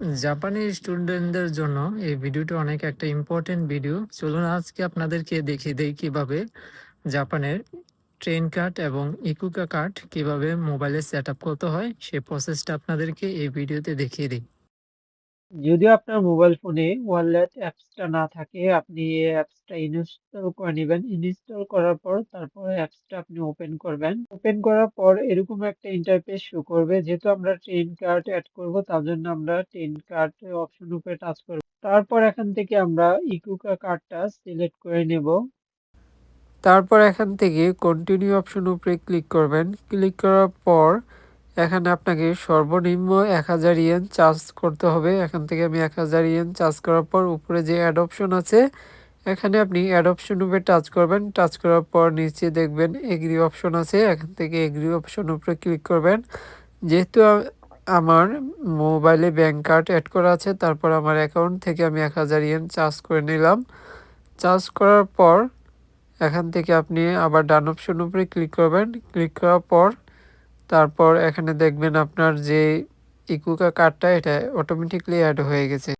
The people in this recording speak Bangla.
জাপানি স্টুডেন্টদের জন্য এই ভিডিওটা অনেক একটা ইম্পর্টেন্ট ভিডিও চলুন আজকে আপনাদেরকে দেখিয়ে দেই কীভাবে জাপানের ট্রেন কার্ড এবং ইকুকা কার্ড কীভাবে মোবাইলে সেট আপ করতে হয় সেই প্রসেসটা আপনাদেরকে এই ভিডিওতে দেখিয়ে দিই। যদিও আপনার মোবাইল ফোনে ওয়ালেট অ্যাপসটা না থাকে, আপনি এই অ্যাপসটা ইনস্টল করে নেবেন। ইনস্টল করার পর তারপরে অ্যাপসটা আপনি ওপেন করবেন। ওপেন করার পর এরকম একটা ইন্টারফেস শো করবে, যেহেতু আমরা ট্রেন কার্ড অ্যাড করব, তার জন্য আমরা ট্রেন কার্ড অপশন উপরে টাচ করব। তারপর এখান থেকে আমরা ইকুকা কার্ডটা সিলেক্ট করে নেব। তারপর এখান থেকে কন্টিনিউ অপশন উপরে ক্লিক করবেন। ক্লিক করার পর এখানে আপনাকে সর্বনিম্ন এক হাজার ইয়েন চার্জ করতে হবে। এখান থেকে আমি এক হাজার ইয়েন চার্জ করার পর উপরে যে অ্যাড অপশন আছে, এখানে আপনি অ্যাড অপশন উপরে টাচ করবেন। টাচ করার পর নিচে দেখবেন এগ্রি অপশন আছে। এখান থেকে এগ্রি অপশন উপরে ক্লিক করবেন। যেহেতু আমার মোবাইলে ব্যাংক কার্ড অ্যাড করা আছে, তারপর আমার অ্যাকাউন্ট থেকে আমি এক হাজার ইয়েন চার্জ করে নিলাম। চার্জ করার পর এখান থেকে আপনি আবার ডান অপশন উপরে ক্লিক করবেন। ক্লিক করার পর তারপর এখানে দেখবেন আপনার যে ইকুকা কার্ডটা এটা অটোমেটিকলি অ্যাড হয়ে গেছে।